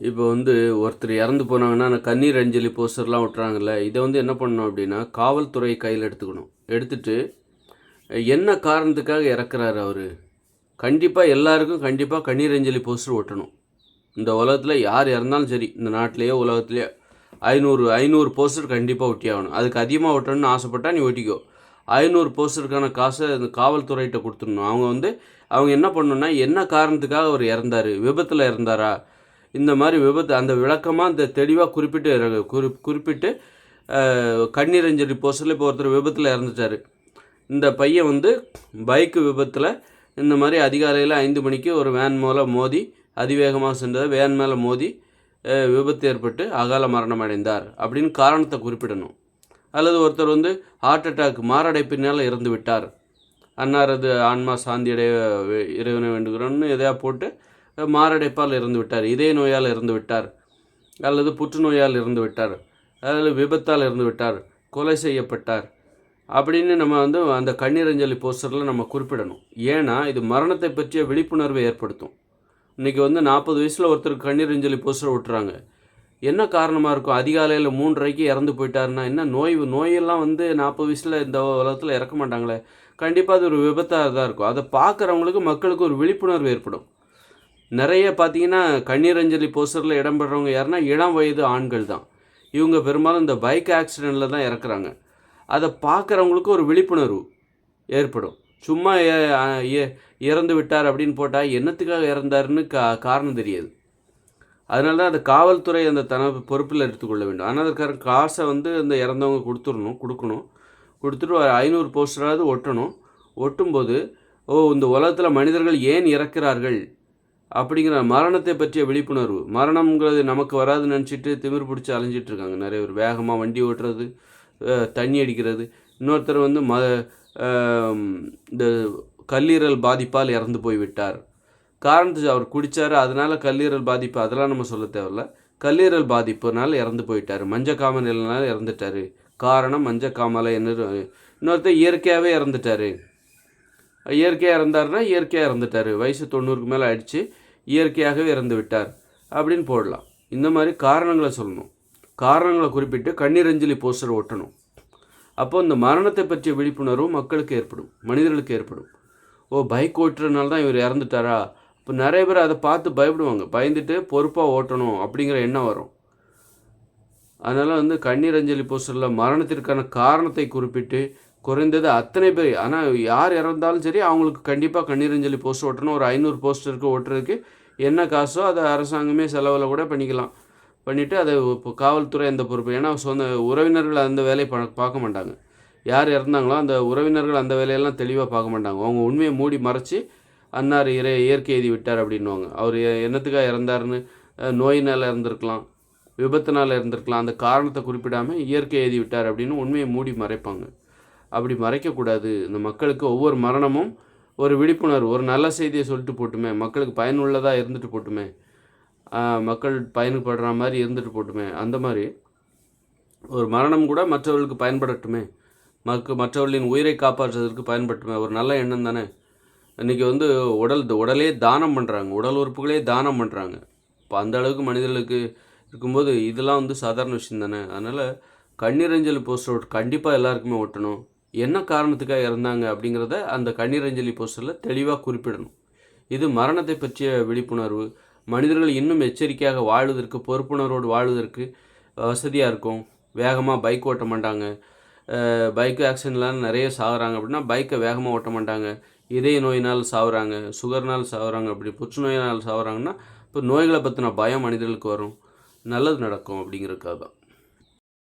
இப்போ வந்து ஒருத்தர் இறந்து போனாங்கன்னா அந்த கண்ணீர் அஞ்சலி போஸ்டர்லாம் விட்டுறாங்கல்ல இதை வந்து என்ன பண்ணணும் அப்படின்னா காவல்துறை கையில் எடுத்துக்கணும். எடுத்துட்டு என்ன காரணத்துக்காக இறக்குறாரு அவர்? கண்டிப்பாக எல்லாருக்கும் கண்டிப்பாக கண்ணீர் அஞ்சலி போஸ்டர் ஒட்டணும். இந்த உலகத்தில் யார் இறந்தாலும் சரி இந்த நாட்டிலேயோ உலகத்துலேயோ ஐநூறு ஐநூறு போஸ்டர் கண்டிப்பாக ஒட்டி ஆகணும். அதுக்கு அதிகமாக ஒட்டணும்னு ஆசைப்பட்டா நீ ஒட்டிக்கோ. ஐநூறு போஸ்டருக்கான காசை அந்த காவல்துறையிட்ட கொடுத்துடணும். அவங்க வந்து அவங்க என்ன பண்ணணும்னா என்ன காரணத்துக்காக அவர் இறந்தாரு? விபத்தில் இறந்தாரா? இந்த மாதிரி விபத்து அந்த விளக்கமாக அந்த தெளிவாக குறிப்பிட்டு குறி குறிப்பிட்டு அஹ், கண்ணீர் அஞ்சலி இப்போ ஒருத்தர் விபத்தில் இறந்துட்டார். இந்த பையன் வந்து பைக்கு விபத்தில் இந்த மாதிரி அதிகாலையில் ஐந்து மணிக்கு ஒரு வேன் மூலம் மோதி அதிவேகமாக சென்றதை வேன் மேலே மோதி விபத்து ஏற்பட்டு அகால மரணம் அடைந்தார் அப்படின்னு காரணத்தை குறிப்பிடணும். அல்லது ஒருத்தர் வந்து ஹார்ட் அட்டாக் மாரடைப்பினால் இறந்து விட்டார் அன்னாரது ஆன்மா சாந்தியடைய இறைவனை வேண்டுகிறோன்னு எதையா போட்டு மாரடைப்பால் இறந்து விட்டார் இதய நோயால் இறந்து விட்டார் அல்லது புற்றுநோயால் இறந்து விட்டார் அல்லது விபத்தால் இறந்து விட்டார் கொலை செய்யப்பட்டார் அப்படின்னு நம்ம வந்து அந்த கண்ணீரஞ்சலி போஸ்டரில் நம்ம குறிப்பிடணும். ஏன்னா இது மரணத்தை பற்றிய விழிப்புணர்வை ஏற்படுத்தும். இன்றைக்கி வந்து நாற்பது வயசில் ஒருத்தருக்கு கண்ணீரஞ்சலி போஸ்டர் விட்டுறாங்க என்ன காரணமாக இருக்கும்? அதிகாலையில் மூன்றரைக்கு இறந்து போயிட்டாருன்னா என்ன நோய்? நோயெல்லாம் வந்து நாற்பது வயசில் இந்த உலகத்தில் இறக்க மாட்டாங்களே. கண்டிப்பாக அது ஒரு விபத்தாக தான் இருக்கும். அதை பார்க்குறவங்களுக்கு மக்களுக்கு ஒரு விழிப்புணர்வு ஏற்படும். நிறைய பார்த்தீங்கன்னா கண்ணீர் அஞ்சலி போஸ்டரில் இடம்பெறவங்க யாருன்னா இளம் வயது ஆண்கள் தான். இவங்க பெரும்பாலும் இந்த பைக் ஆக்சிடெண்ட்டில் தான் இறக்குறாங்க. அதை பார்க்குறவங்களுக்கு ஒரு விழிப்புணர்வு ஏற்படும். சும்மா இறந்து விட்டார் அப்படின்னு போட்டால் என்னத்துக்காக இறந்தாருன்னு கா காரணம் தெரியாது. அதனால தான் அந்த காவல்துறை அந்த தன பொறுப்பில் எடுத்துக்கொள்ள வேண்டும். ஆனால் அதற்கான காசை வந்து அந்த இறந்தவங்க கொடுத்துடணும் கொடுக்கணும். கொடுத்துட்டு ஒரு ஐநூறு போஸ்டராவது ஒட்டணும். ஒட்டும்போது ஓ இந்த உலகத்தில் மனிதர்கள் ஏன் இறக்கிறார்கள்? அப்படிங்கிற மரணத்தை பற்றிய விழிப்புணர்வு. மரணம்ங்கிறது நமக்கு வராதுன்னு நினச்சிட்டு திமிர் பிடிச்சி அலைஞ்சிட்டு இருக்காங்க. நிறைய பேர் வேகமாக வண்டி ஓட்டுறது தண்ணி அடிக்கிறது. இன்னொருத்தர் வந்து ம இந்த கல்லீரல் பாதிப்பால் இறந்து போய் விட்டார். காரணத்து அவர் குடித்தார் அதனால் கல்லீரல் பாதிப்பு அதெல்லாம் நம்ம சொல்ல தேவையில்ல. கல்லீரல் பாதிப்புனால இறந்து போயிட்டார். மஞ்சக்காமலைனால இறந்துட்டார். காரணம் மஞ்சக்காமலை என்ன இன்னொருத்தர் இயற்கையாகவே இறந்துட்டார். இயற்கையாக இறந்தாருன்னா இயற்கையாக இறந்துட்டார். வயசு தொண்ணூறுக்கு மேலே ஆயிடுச்சு. இயற்கையாகவே இறந்து விட்டார் அப்படின்னு போடலாம். இந்த மாதிரி காரணங்களை சொல்லணும். காரணங்களை குறிப்பிட்டு கண்ணீரஞ்சலி போஸ்டர் ஒட்டணும். அப்போ இந்த மரணத்தை பற்றிய விழிப்புணர்வு மக்களுக்கு ஏற்படும் மனிதர்களுக்கு ஏற்படும். ஓ பைக் ஓட்டுறதுனால தான் இவர் இறந்துட்டாரா? இப்போ நிறைய பேர் அதை பார்த்து பயப்படுவாங்க. பயந்துட்டு பொறுப்பாக ஓட்டணும் அப்படிங்கிற எண்ணம் வரும். அதனால் வந்து கண்ணீர் அஞ்சலி போஸ்டரில் மரணத்திற்கான காரணத்தை குறிப்பிட்டு குறைந்தது அத்தனை பேர். ஆனால் யார் இறந்தாலும் சரி அவங்களுக்கு கண்டிப்பாக கண்ணீரஞ்சலி போஸ்ட் ஓட்டணும். ஒரு ஐநூறு போஸ்டருக்கு ஓட்டுறதுக்கு என்ன காசோ அதை அரசாங்கமே செலவில் கூட பண்ணிக்கலாம். பண்ணிவிட்டு அதை இப்போ காவல்துறை அந்த பொறுப்பு. ஏன்னா சொந்த உறவினர்கள் அந்த வேலையை பா பார்க்க மாட்டாங்க. யார் இறந்தாங்களோ அந்த உறவினர்கள் அந்த வேலையெல்லாம் தெளிவாக பார்க்க மாட்டாங்க. அவங்க உண்மையை மூடி மறைச்சி அன்னார் இறை இயற்கை எழுதி விட்டார் அப்படின்வாங்க அவர் என்னத்துக்காக இறந்தாருன்னு நோயினால் இறந்துருக்கலாம் விபத்தினால் இருந்திருக்கலாம் அந்த காரணத்தை குறிப்பிடாமல் இயற்கை எழுதி விட்டார் அப்படின்னு உண்மையை மூடி மறைப்பாங்க. அப்படி மறைக்கக்கூடாது. இந்த மக்களுக்கு ஒவ்வொரு மரணமும் ஒரு விழிப்புணர்வு ஒரு நல்ல செய்தியை சொல்லிட்டு போட்டுமே. மக்களுக்கு பயனுள்ளதாக இருந்துட்டு போட்டுமே. மக்கள் பயன்படுற மாதிரி இருந்துட்டு போட்டுமே. அந்த மாதிரி ஒரு மரணம் கூட மற்றவர்களுக்கு பயன்படட்டுமே. மக்கு மற்றவர்களின் உயிரை காப்பாற்றுவதற்கு பயன்பட்டுமே ஒரு நல்ல எண்ணம் தானே. இன்றைக்கி வந்து உடல் உடலே தானம் பண்ணுறாங்க உடல் உறுப்புகளே தானம் பண்ணுறாங்க இப்போ அந்த அளவுக்கு மனிதர்களுக்கு இருக்கும்போது இதெல்லாம் வந்து சாதாரண விஷயம் தானே. அதனால் கண்ணீரஞ்சல் போஸ்டர் கண்டிப்பாக எல்லாருக்குமே ஒட்டணும். என்ன காரணத்துக்காக இறந்தாங்க அப்படிங்கிறத அந்த கண்ணீரஞ்சலி போஸ்டரில் தெளிவாக குறிப்பிடணும். இது மரணத்தை பற்றிய விழிப்புணர்வு. மனிதர்கள் இன்னும் எச்சரிக்கையாக வாழ்வதற்கு பொறுப்புணர்வோடு வாழ்வதற்கு வசதியாக இருக்கும். வேகமாக பைக் ஓட்ட மாட்டாங்க. பைக்கு ஆக்சிடென்ட்லாம் நிறைய சாகுறாங்க அப்படின்னா பைக்கை வேகமாக ஓட்ட மாட்டாங்க. இதய நோயினால் சாகுறாங்க சுகர்னால் சாகுறாங்க அப்படி புற்றுநோயினால் சாகுறாங்கன்னா இப்போ நோய்களை பற்றின பயம் மனிதர்களுக்கு வரும். நல்லது நடக்கும் அப்படிங்கிறதுக்காக தான்